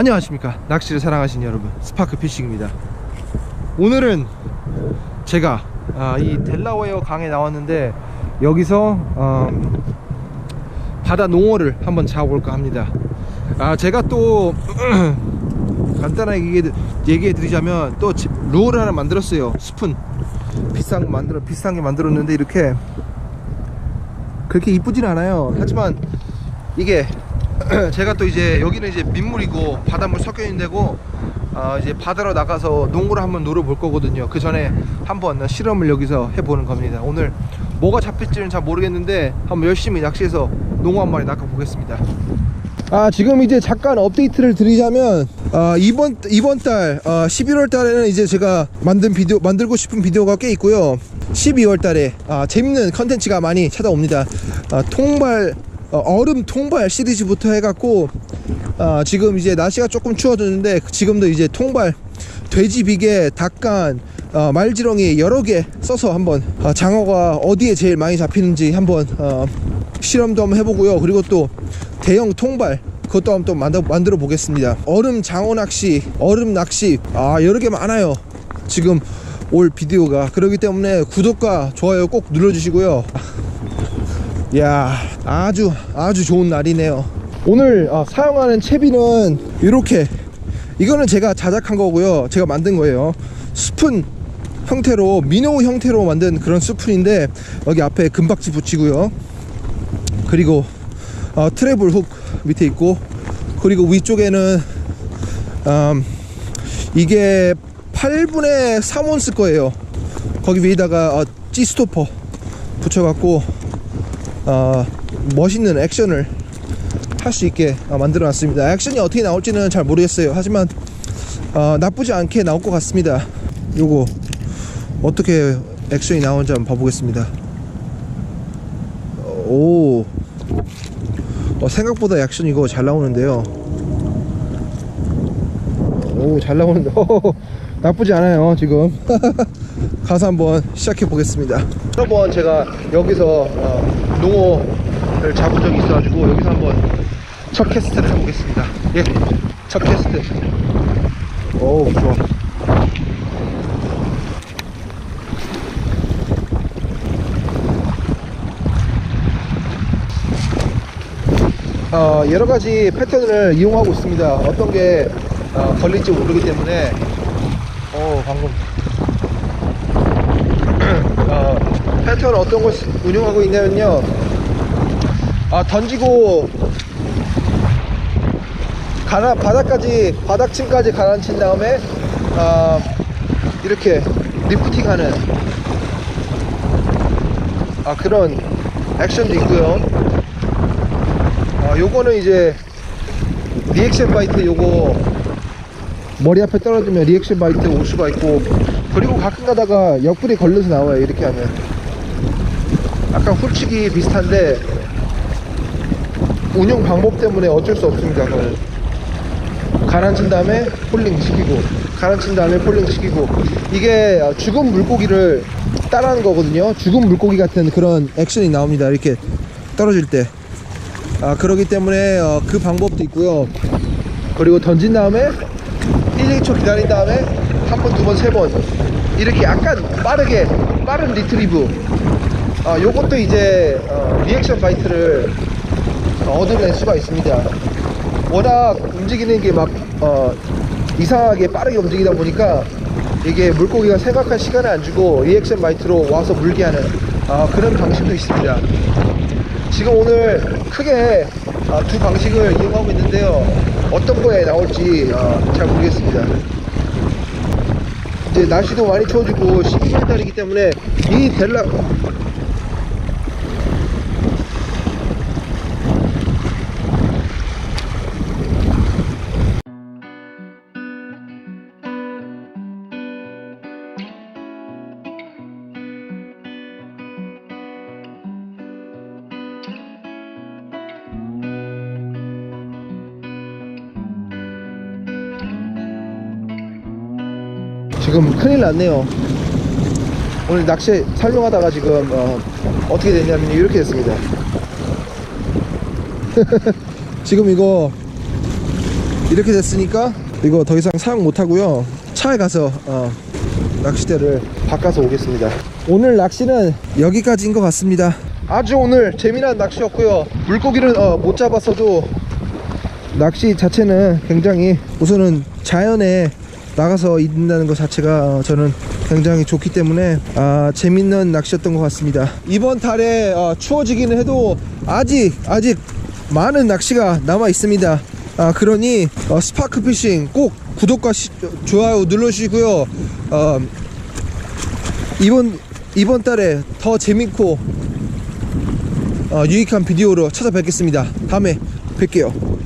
안녕하십니까. 낚시를 사랑하시는 여러분 스파크 피싱입니다. 오늘은 제가 아, 이 델라웨어 강에 나왔는데 여기서 어, 바다 농어를 한번 잡아볼까 합니다. 아 제가 또 간단하게 얘기해, 얘기해 드리자면 또 지- 루어를 하나 만들었어요. 스푼. 비싼 거 만들어 비싼 게 만들었는데 이렇게 그렇게 이쁘진 않아요. 하지만 이게 제가 또 이제 여기는 이제 민물이고 바닷물 섞여 있는 데고 어, 이제 바다로 나가서 농구를 한번 놀아볼 거거든요. 그 전에 한번 실험을 여기서 해보는 겁니다. 오늘 뭐가 잡힐지는 잘 모르겠는데 한번 열심히 낚시해서 농어 한 마리 낚아 보겠습니다. 아 지금 이제 잠깐 업데이트를 드리자면 아, 이번 이번 달 아, 11월 달에는 이제 제가 만든 비디오 만들고 싶은 비디오가 꽤 있고요. 12월 달에 아, 재밌는 컨텐츠가 많이 찾아옵니다. 아, 통발 어, 얼음 통발 시리즈부터 해갖고 아, 지금 이제 날씨가 조금 추워졌는데 지금도 이제 통발 돼지 비계 닭간 어, 말지렁이 여러 개 써서 한번 어, 장어가 어디에 제일 많이 잡히는지 한번 어, 실험도 한번 해보고요. 그리고 또 대형 통발 그것도 한번 또 만들어, 만들어 보겠습니다. 얼음 장어 낚시 얼음 낚시. 아 여러 개 많아요. 지금 올 비디오가. 그렇기 때문에 구독과 좋아요 꼭 눌러주시고요 야 아주 아주 좋은 날이네요. 오늘 어, 사용하는 채비는 이렇게. 이거는 제가 자작한 거고요. 제가 만든 거예요. 스푼 형태로 미노 형태로 만든 그런 스푼인데 여기 앞에 금박지 붙이고요. 그리고 어, 트래블 훅 밑에 있고 그리고 위쪽에는 음, 이게 8분의 3온스 거예요. 거기 위에다가 어, 찌 스토퍼 붙여갖고 어, 멋있는 액션을 할 수 있게 어, 만들어 놨습니다. 액션이 어떻게 나올지는 잘 모르겠어요. 하지만 어, 나쁘지 않게 나올 것 같습니다. 요거 어떻게 액션이 나오는지 한번 봐보겠습니다. 오. 어, 생각보다 액션 이거 잘 나오는데요. 오 잘 나오는데 나쁘지 않아요 지금. 가서 한번 시작해 보겠습니다. 여러 번 제가 여기서 어, 농어를 잡은 적이 있어가지고 여기서 한번 첫 캐스트를 해보겠습니다. 예첫 캐스트. 오 좋아. 어, 여러 가지 패턴을 이용하고 있습니다. 어떤 게 어, 걸릴지 모르기 때문에 어, 방금 어, 패턴 어떤 걸 쓰- 운용하고 있냐면요. 아, 던지고 가라, 바닥까지 바닥층까지 가라앉힌 다음에 아, 이렇게 리프팅하는 아, 그런 액션도 있고요. 아, 요거는 이제 리액션 바이트 요거 머리 앞에 떨어지면 리액션 바이트 올 수가 있고. 그리고 가끔 가다가 옆구리 걸려서 나와요 이렇게 하면. 약간 훌치기 비슷한데 운용 방법 때문에 어쩔 수 없습니다 그거는 가라앉힌 다음에 폴링 시키고 가라앉힌 다음에 폴링 시키고. 이게 죽은 물고기를 따라하는 거거든요. 죽은 물고기 같은 그런 액션이 나옵니다 이렇게 떨어질 때. 아, 그러기 때문에 어, 그 방법도 있고요. 그리고 던진 다음에 1, 2초 기다린 다음에 한 번, 두 번, 세 번 이렇게 약간 빠르게 빠른 리트리브. 아, 요것도 이제 어, 리액션 바이트를 얻어낼 수가 있습니다. 워낙 움직이는 게 막 어, 이상하게 빠르게 움직이다 보니까 이게 물고기가 생각할 시간을 안 주고 리액션 바이트로 와서 물게 하는 아, 그런 방식도 있습니다. 지금 오늘 크게 아, 두 방식을 이용하고 있는데요. 어떤 거에 나올지 아, 잘 모르겠습니다. 이제 날씨도 많이 추워지고 12월 달이기 때문에 이 델라 지금 큰일 났네요. 오늘 낚시 촬영하다가 지금 어, 어떻게 됐냐면 이렇게 됐습니다. 지금 이거 이렇게 됐으니까 이거 더 이상 사용 못 하고요 차에 가서 어, 낚싯대를 바꿔서 오겠습니다 오늘 낚시는 여기까지인 것 같습니다 아주 오늘 재미난 낚시였고요 물고기를 어, 못 잡았어도 낚시 자체는 굉장히 우선은 자연에 나가서 있는다는 것 자체가 어, 저는 굉장히 좋기 때문에 아, 재밌는 낚시였던 것 같습니다. 이번 달에 어, 추워지기는 해도 아직 아직 많은 낚시가 남아 있습니다. 아, 그러니 어, 스파크 피싱 꼭 구독과 시- 좋아요 눌러주시고요. 어, 이번 이번 달에 더 재밌고 어, 유익한 비디오로 찾아뵙겠습니다. 다음에 뵐게요.